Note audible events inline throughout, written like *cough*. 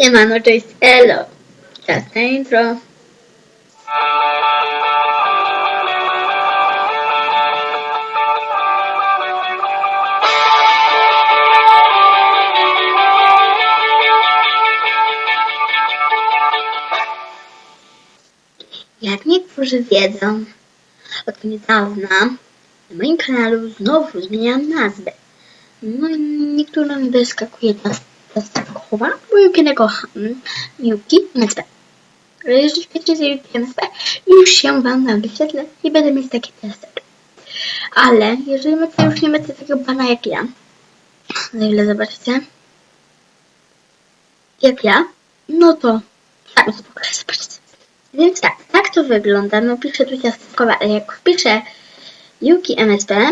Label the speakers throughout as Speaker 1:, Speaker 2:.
Speaker 1: Siemano, cześć, elo. Czas na intro. Jak niektórzy wiedzą, od niedawna na moim kanale znowu zmieniam nazwę. No niektórym wyskakuje ta Staskowa, bo Juki nie kocham. Juki MSP. Ale jeżeli wiecie, że Juki MSP, już się wam tam wyświetlę i będę mieć taki testek. Ale jeżeli macie już nie macie takiego pana jak ja, za ile zobaczycie, jak ja, no to tak, no to pokażę, zobaczycie. Więc tak, tak to wygląda. No piszę tu ciastkowa, ale jak wpiszę Yuki MSP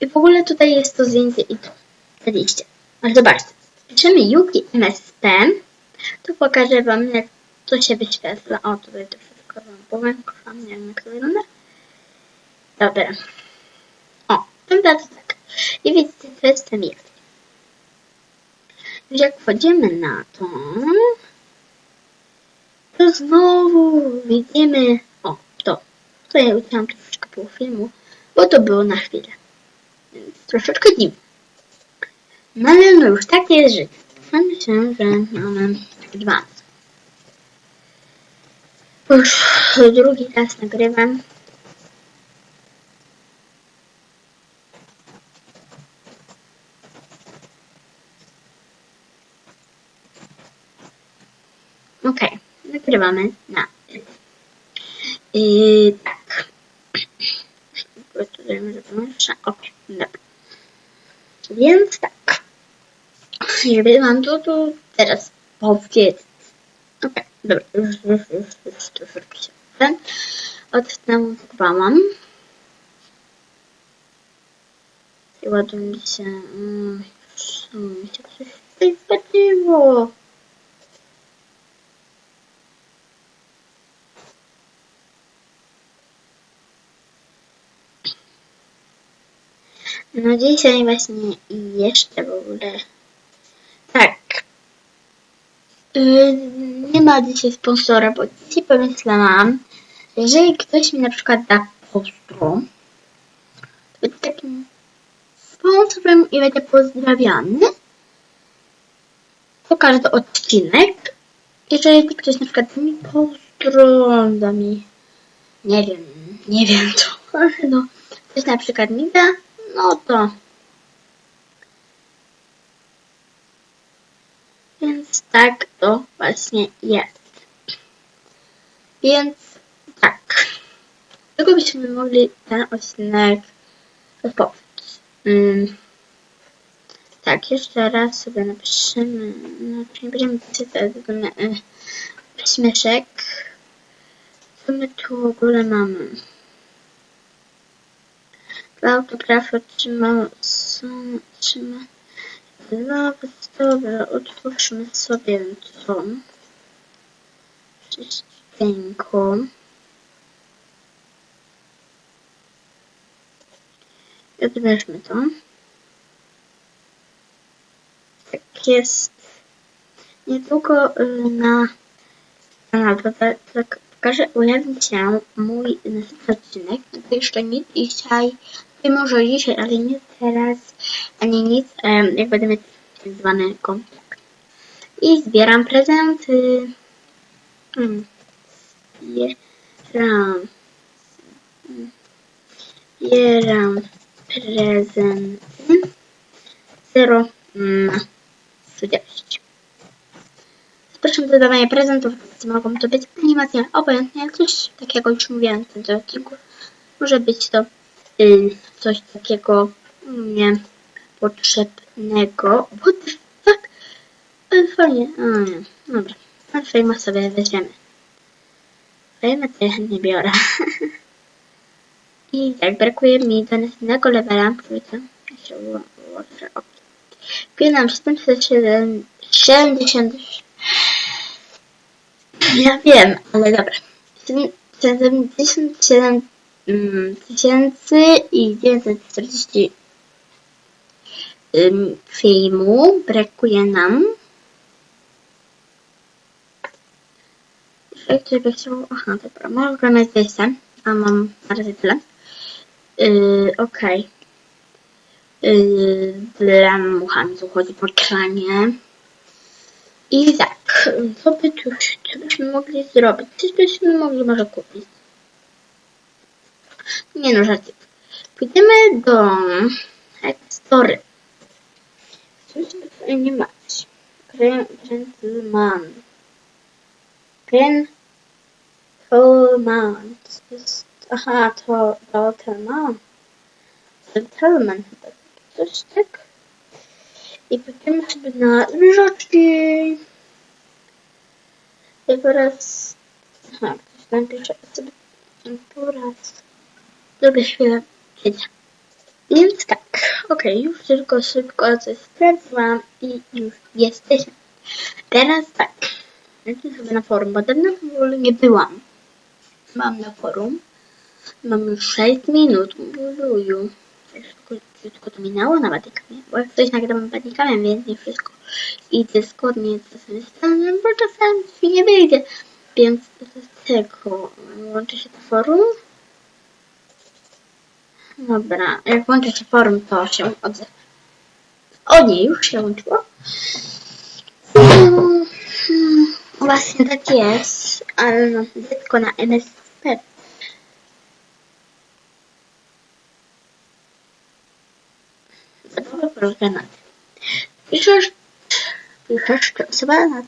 Speaker 1: i w ogóle tutaj jest to zdjęcie i te liście. Ale zobaczcie, piszemy Yuki MSP, to pokażę wam jak to się wyświetla. O, tutaj to wszystko wam powiem, kocham, nie wiem jak to wygląda. Dobra. O, wygląda to tak. I widzicie, to jest ten jest. Jak wchodzimy na to, to znowu widzimy, o, to. To ja uciąłam troszeczkę pół filmu, bo to było na chwilę. Więc troszeczkę dziwne. No ale już tak jest życie. Myślę, że mamy dwa. Już drugi raz nagrywam. Okej, nagrywamy na. I tak. Po prostu dajmy, żeby jeszcze. Okej, dobra. Więc tak. Żeby wam to tu teraz powiedzieć. Okej, dobra, już, już, już, już troszeczkę się ten odstępowałam. I ładuje się, mm, mi się coś tutaj zgodziło. No dzisiaj właśnie jeszcze w ogóle. Tak. Yy, nie ma dzisiaj sponsora, bo dzisiaj pomyślałam, że jeżeli ktoś mi na przykład da postro, to będzie takim sponsorem i będzie pozdrawiany. To każdy odcinek. Jeżeli ktoś na przykład mi postro, da mi nie wiem, nie wiem *laughs* ale no, ktoś na przykład mi da, no to. Tak to właśnie jest. Więc tak. Czego byśmy mogli ten odcinek rozpocząć? Mm. Tak, jeszcze raz sobie napiszemy. No, nie będziemy czytać tylko śmieszek. Co my tu w ogóle mamy? Dwa autografy otrzymał, są, otrzyma. Nawet dobra, otwórzmy sobie to. Czyścienko. I odbierzmy to. Tak jest. Niedługo y, na kanale tak pokażę, ujawni się mój następny odcinek. To jeszcze nie dzisiaj, może dzisiaj, ale nie teraz, ani nic, jak będę mieć tak zwany kontakt. I zbieram prezenty. Zbieram. Zbieram prezenty. 0 na 110. Zapraszam do dodawania prezentów. Mogą to być animacje, obojętnie, coś takiego już mówiłem w tym odcinku. Może być to y, coś takiego niepotrzebnego. What the fuck? Ale fajnie. A, nie. Dobra. A fejma sobie weźmiemy. Fejmę to ja nie biorę. *laughs* I tak, brakuje mi do następnego levela. Ok. Wpinam 770. Ja wiem, ale dobra. 77 tysięcy i 940 filmu brakuje nam to by chciał... Aha, dobra, może gramy z Dejsem, a mam na razie tyle. Yy, okej. Yy, dla muchami tu chodzi po ekranie. I tak, co by tu, co byśmy mogli zrobić? Coś byśmy mogli może kupić. Nie no, żarcie. Pójdziemy do by tutaj nie mać. Gentleman. Gentleman. Aha, to Gentleman. Gentleman chyba. Coś tak. I pójdziemy sobie na zbliżaczki. I teraz... Aha, ktoś napisze sobie po raz. Zrobię chwilę. Więc tak, okej, już tylko szybko coś sprawdziłam i już jesteśmy. Teraz tak, lecę sobie na forum, bo dawno w ogóle nie byłam. Mam na forum. Mam już 6 minut. Uluju. Wszystko, to minęło na Watykamie, bo jak coś nagrywam Watykamem, więc nie wszystko idzie zgodnie z czasem stanem, bo czasem nie wyjdzie. Więc z tego łączy się to forum. Dobra, jak włączę się forum, to się odzewę. O nie, już się łączyło. Mm, Właśnie tak jest, ale no, tylko na MSP. Zabawa tym. Piszesz, piszesz, czy osoba na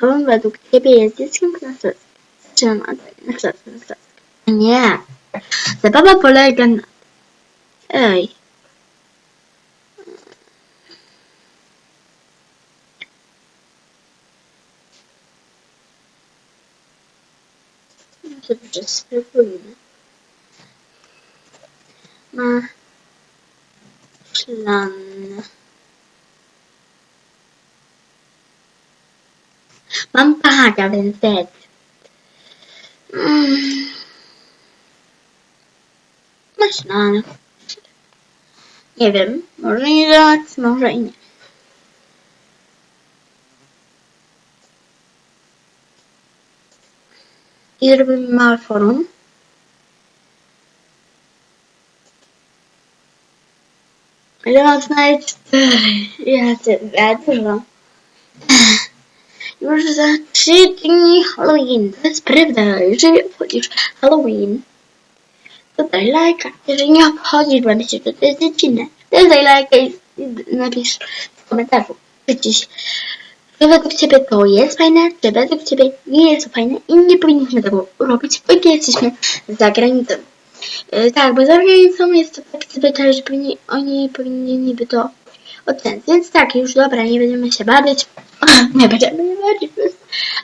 Speaker 1: to według ciebie jest dzieckiem klasowskim. Zaczynam na klasę, na klasę. Nie. Zabawa polega na Ai. Você podia se preocupar, né? Mas... Plan... Vamos pagar en bädd. Mm. Mas não. Nie wiem, może nie działać, może i nie. I zrobimy małe forum. Ale mam znaleźć. Ja cię ja dużo. Już za trzy dni Halloween. To jest prawda. Jeżeli obchodzisz Halloween, to daj lajka. Jeżeli nie obchodzisz, bo myślisz, że to jest dziecinne, to daj lajka i napisz w komentarzu, czy czy według Ciebie to jest fajne, czy według Ciebie nie jest to fajne i nie powinniśmy tego robić, bo jesteśmy za granicą. Yy, tak, bo za granicą jest to tak zwyczaj, że powinni, oni powinni niby to ocenić. Więc tak, już dobra, nie będziemy się bawić. *clears throat* nie będziemy się bawić.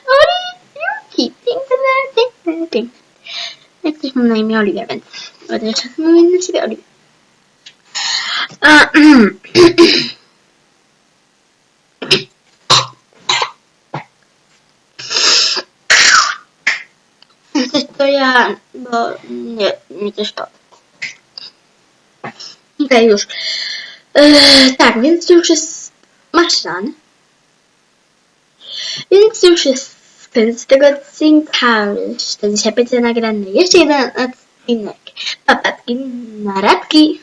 Speaker 1: Ale Juki, piękne, piękne, piękne. Jak ktoś mam na imię Oliwia, więc będę czasem mówić na siebie Oliwia. A, *clears throat* Coś to ja, bo nie, nie coś to. Okej, już. Yy, tak, więc już jest maszlan. Więc już jest koniec tego odcinka. To dzisiaj będzie nagrany jeszcze jeden odcinek. Papatki na radki.